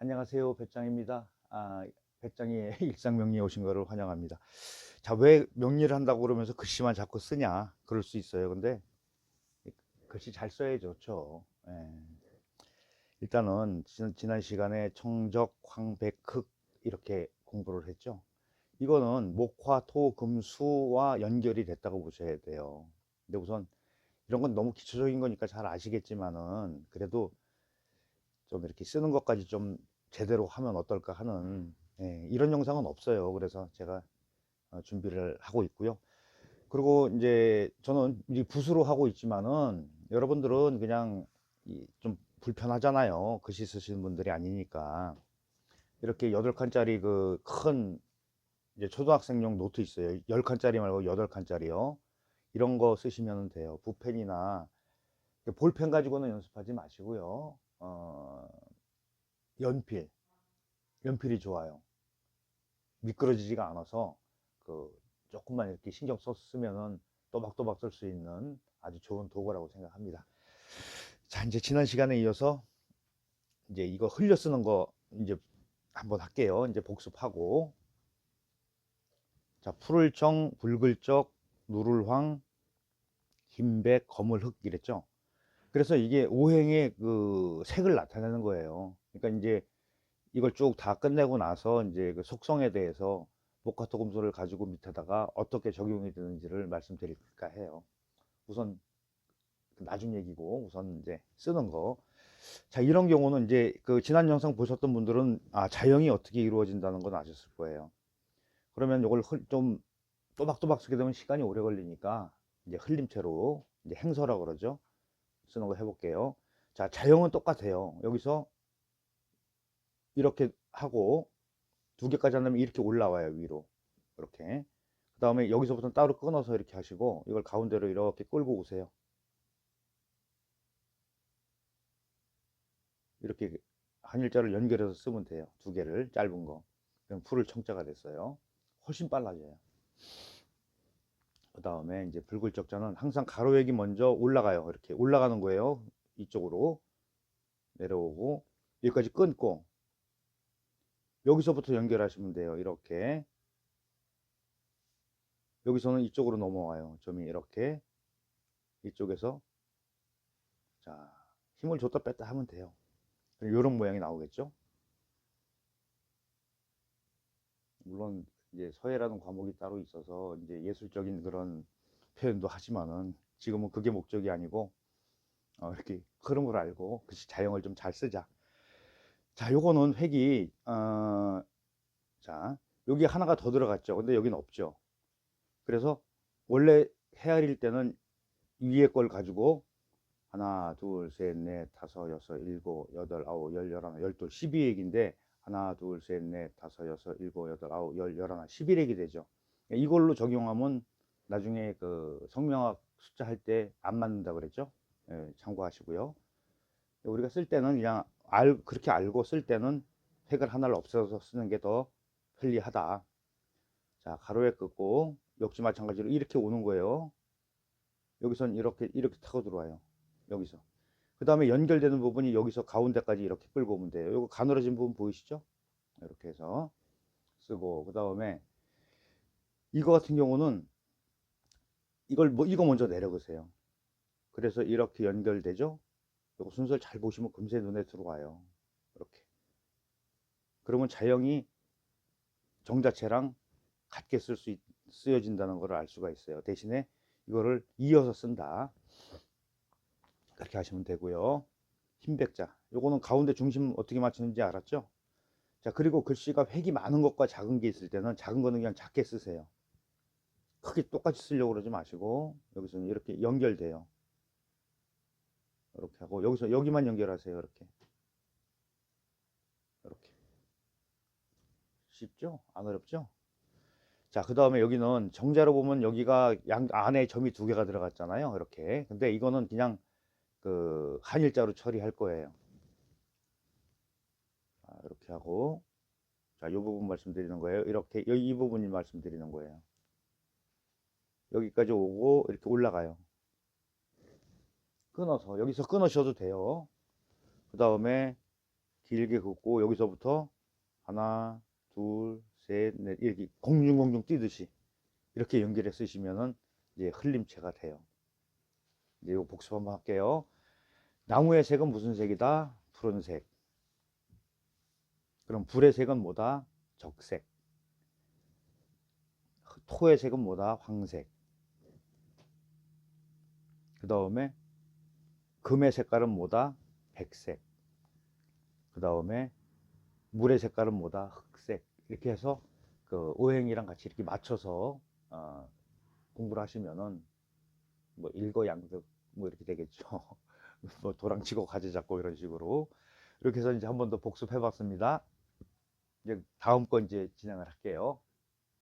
안녕하세요. 배짱입니다. 아, 배짱이의 일상명리에 오신 거를 환영합니다. 자, 왜 명리를 한다고 그러면서 글씨만 자꾸 쓰냐? 그럴 수 있어요. 근데 글씨 잘 써야 좋죠. 예. 일단은 지난 시간에 청적, 황백, 흑 이렇게 공부를 했죠. 이거는 목화, 토, 금, 수와 연결이 됐다고 보셔야 돼요. 근데 우선 이런 건 너무 기초적인 거니까 잘 아시겠지만은 그래도 좀 이렇게 쓰는 것까지 좀 제대로 하면 어떨까 하는 예, 이런 영상은 없어요. 그래서 제가 어, 준비를 하고 있고요. 그리고 이제 저는 이 붓으로 하고 있지만은 여러분들은 그냥 이좀 불편하잖아요. 글씨 쓰시는 분들이 아니니까 이렇게 여덟 칸짜리 그 큰 이제 초등학생용 노트 있어요. 열 칸짜리 말고 여덟 칸짜리요. 이런 거 쓰시면 돼요. 붓펜이나 볼펜 가지고는 연습하지 마시고요. 어, 연필, 연필이 좋아요. 미끄러지지가 않아서 그 조금만 이렇게 신경 썼으면은 또박또박 쓸 수 있는 아주 좋은 도구라고 생각합니다. 자, 이제 지난 시간에 이어서 이제 이거 흘려 쓰는 거 이제 한번 할게요. 이제 복습하고. 자, 푸를 정, 붉을 적, 누를 황, 흰백, 검을 흑 이랬죠. 그래서 이게 오행의 그 색을 나타내는 거예요. 그러니까 이제 이걸 쭉 다 끝내고 나서 이제 그 속성에 대해서 목화토 금소를 가지고 밑에다가 어떻게 적용이 되는지를 말씀드릴까 해요. 우선 나중 얘기고 우선 이제 쓰는 거. 자, 이런 경우는 이제 그 지난 영상 보셨던 분들은 아, 자형이 어떻게 이루어진다는 건 아셨을 거예요. 그러면 이걸 흘- 좀 또박또박 쓰게 되면 시간이 오래 걸리니까 이제 흘림체로 이제 행서라 그러죠. 쓰는 거 해볼게요. 자, 자형은 똑같아요. 여기서 이렇게 하고 두 개까지 하면 이렇게 올라와요, 위로. 이렇게. 그 다음에 여기서부터 따로 끊어서 이렇게 하시고 이걸 가운데로 이렇게 끌고 오세요. 이렇게 한 일자를 연결해서 쓰면 돼요. 두 개를 짧은 거. 그럼 풀을 청자가 됐어요. 훨씬 빨라져요. 그 다음에 이제 붉을 적자는 항상 가로액이 먼저 올라가요. 이렇게 올라가는 거예요. 이쪽으로 내려오고 여기까지 끊고 여기서부터 연결하시면 돼요. 이렇게 여기서는 이쪽으로 넘어와요. 점이 이렇게 이쪽에서 자 힘을 줬다 뺐다 하면 돼요. 이런 모양이 나오겠죠. 물론 이제 서예라는 과목이 따로 있어서 이제 예술적인 그런 표현도 하지만은 지금은 그게 목적이 아니고 어, 이렇게 흐름을 알고 글씨 자형을 좀 잘 쓰자. 자, 요거는 획이 어, 자 여기 하나가 더 들어갔죠. 근데 여기는 없죠. 그래서 원래 헤아릴 때는 위에 걸 가지고 하나, 둘, 셋, 넷, 다섯, 여섯, 일곱, 여덟, 아홉, 열, 열하나, 열둘, 십이 획인데 하나, 둘, 셋, 넷, 다섯, 여섯, 일곱, 여덟, 아홉, 열, 열하나, 십일획이 되죠. 이걸로 적용하면 나중에 그 성명학 숫자 할 때 안 맞는다 그랬죠. 예, 참고하시고요. 우리가 쓸 때는 그냥 알, 그렇게 알고 쓸 때는 획을 하나를 없애서 쓰는 게 더 편리하다. 자, 가로에 긋고 역시 마찬가지로 이렇게 오는 거예요. 여기선 이렇게 이렇게 타고 들어와요. 여기서. 그 다음에 연결되는 부분이 여기서 가운데까지 이렇게 끌고 오면 돼요. 이거 가늘어진 부분 보이시죠? 이렇게 해서 쓰고 그 다음에 이거 같은 경우는 이걸 뭐 이거 먼저 내려보세요. 그래서 이렇게 연결되죠? 이거 순서를 잘 보시면 금세 눈에 들어와요. 이렇게. 그러면 자형이 정자체랑 같게 쓸 수 쓰여진다는 걸 알 수가 있어요. 대신에 이거를 이어서 쓴다. 그렇게 하시면 되고요. 흰 백자. 요거는 가운데 중심 어떻게 맞추는지 알았죠? 자, 그리고 글씨가 획이 많은 것과 작은 게 있을 때는 작은 거는 그냥 작게 쓰세요. 크게 똑같이 쓰려고 그러지 마시고 여기서는 이렇게 연결돼요. 이렇게 하고 여기서 여기만 연결하세요. 이렇게. 이렇게. 쉽죠? 안 어렵죠? 자, 그 다음에 여기는 정자로 보면 여기가 양 안에 점이 두 개가 들어갔잖아요. 이렇게. 근데 이거는 그냥 그 한일자로 처리할 거예요. 자, 이렇게 하고 자, 이 부분 말씀드리는 거예요. 이렇게 여기 이 부분이 말씀드리는 거예요. 여기까지 오고 이렇게 올라가요. 끊어서 여기서 끊으셔도 돼요. 그 다음에 길게 긋고 여기서부터 하나, 둘, 셋, 넷 이렇게 공중공중 뛰듯이 이렇게 연결해 쓰시면은 이제 흘림체가 돼요. 이제 이거 복습 한번 할게요. 나무의 색은 무슨 색이다? 푸른색. 그럼 불의 색은 뭐다? 적색. 토의 색은 뭐다? 황색. 그 다음에 금의 색깔은 뭐다? 백색. 그 다음에 물의 색깔은 뭐다? 흑색. 이렇게 해서 그 오행이랑 같이 이렇게 맞춰서 어, 공부를 하시면은 뭐 일거양득 뭐 이렇게 되겠죠. 뭐 도랑치고 가지 잡고 이런 식으로 이렇게 해서 이제 한 번 더 복습해 봤습니다. 이제 다음 건 이제 진행을 할게요.